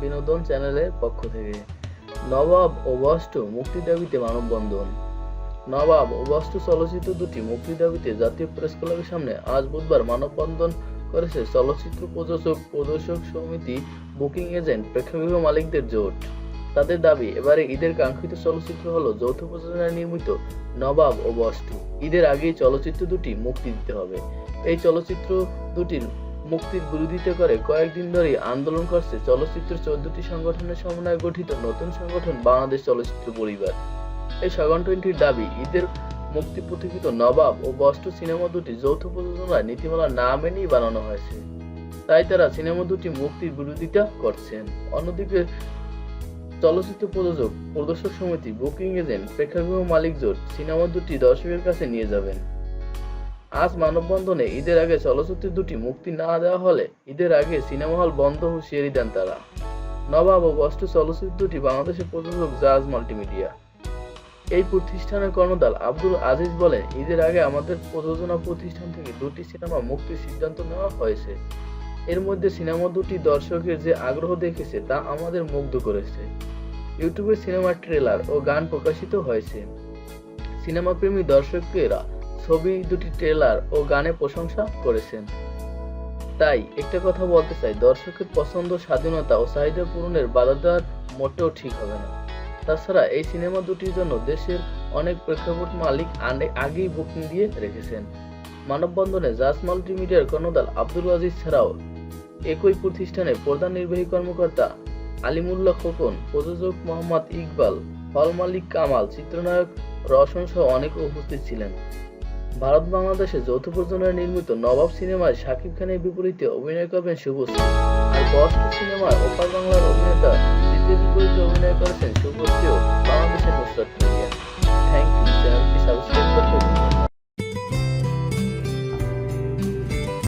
বিনোদন চ্যানেলের পক্ষ থেকে। নবাব ও মুক্তি দাবিতে মানববন্ধন। নবাব ও চলচ্চিত্র দুটি মুক্তি দাবিতে জাতীয় প্রেস ক্লাবের সামনে আজ বুধবার মানববন্ধন করেছে চলচ্চিত্র প্রযোজক, প্রদর্শক সমিতি, বুকিং এজেন্ট প্রেক্ষাগৃহ মালিকদের জোট। তাদের দাবি, এবারে ঈদের কাঙ্ক্ষিত চলচ্চিত্র হলো যৌথ প্রযোজনায় নির্মিত নবাব ও বস্তু ঈদের আগেই চলচ্চিত্র দুটি মুক্তি দিতে হবে। এই চলচ্চিত্র দুটির মুক্তির বিরোধিতা করে কয়েকদিন ধরেই আন্দোলন করছে চলচ্চিত্র চোদ্দটি সংগঠনের সমন্বয়ে গঠিত নতুন সংগঠন বাংলাদেশ চলচ্চিত্র পরিবার। এই সংগঠনটির দাবি, ঈদের মুক্তি প্রতীক্ষিত নবাব ও বস্তু সিনেমা দুটি যৌথ প্রযোজনায় নীতিমালা না মেনেই বানানো হয়েছে। তাই তারা সিনেমা দুটি মুক্তির বিরোধিতা করছেন। অন্যদিকে চলচ্চিত্র প্রযোজক, প্রদর্শক সমিতি, বুকিং এজেন্ট, প্রেক্ষাগৃহ মালিক জোট সিনেমা দুটি দর্শকের কাছে নিয়ে যাবেন। আজ মানববন্ধনে ঈদের আগে চলচ্চিত্র দুটি মুক্তি না দেওয়া হলে ঈদের আগে সিনেমা হল বন্ধ হুঁশিয়ারি দেন তারা। নবাব ও বস্তু চলচ্চিত্র দুটি বাংলাদেশের প্রযোজক জাজ মাল্টিমিডিয়া। এই প্রতিষ্ঠানের কর্ণধার আব্দুল আজিজ বলেন, ঈদের আগে আমাদের প্রযোজনা প্রতিষ্ঠান থেকে দুটি সিনেমা মুক্তির সিদ্ধান্ত নেওয়া হয়েছে। এর মধ্যে সিনেমা দুটি দর্শকের যে আগ্রহ দেখেছে তা আমাদের মুগ্ধ করেছে। ইউটিউবে সিনেমার ট্রেলার ও গান প্রকাশিত হয়েছে। সিনেমা প্রেমী দর্শকেরা ছবি, দুটি ট্রেলার ও গানে প্রশংসা করেছেন। তাই একটা কথা বলতে চাই, দর্শকের পছন্দ, স্বাধীনতা ও চাহিদা পূরণের বাধা দেওয়ার মোটেও ঠিক হবে না। তাছাড়া এই সিনেমা দুটির জন্য দেশের অনেক প্রেক্ষাপট মালিক আগেই বুকিং দিয়ে রেখেছেন। মানববন্ধনে জাস মাল্টিমিডিয়ার কর্ণধার আব্দুল আজিজ ছাড়াও একই প্রতিষ্ঠানে প্রধান নির্বাহী কর্মকর্তা আলিমুল্লাহ খোকন, প্রযোজক মোহাম্মদ ইকবাল, হল মালিক কামাল, চিত্রনায়ক রওশন সহ অনেকে উপস্থিত ছিলেন। ভারত বাংলাদেশে যৌথ প্রযোজনায় নির্মিত নবাব সিনেমায় শাকিব খানের বিপরীতে অভিনয় করবেন শুভশ্রী। আর বস্ত সিনেমায় ওপার বাংলার অভিনেতা দ্বিতীয় বিপরীতে অভিনয় করেছেন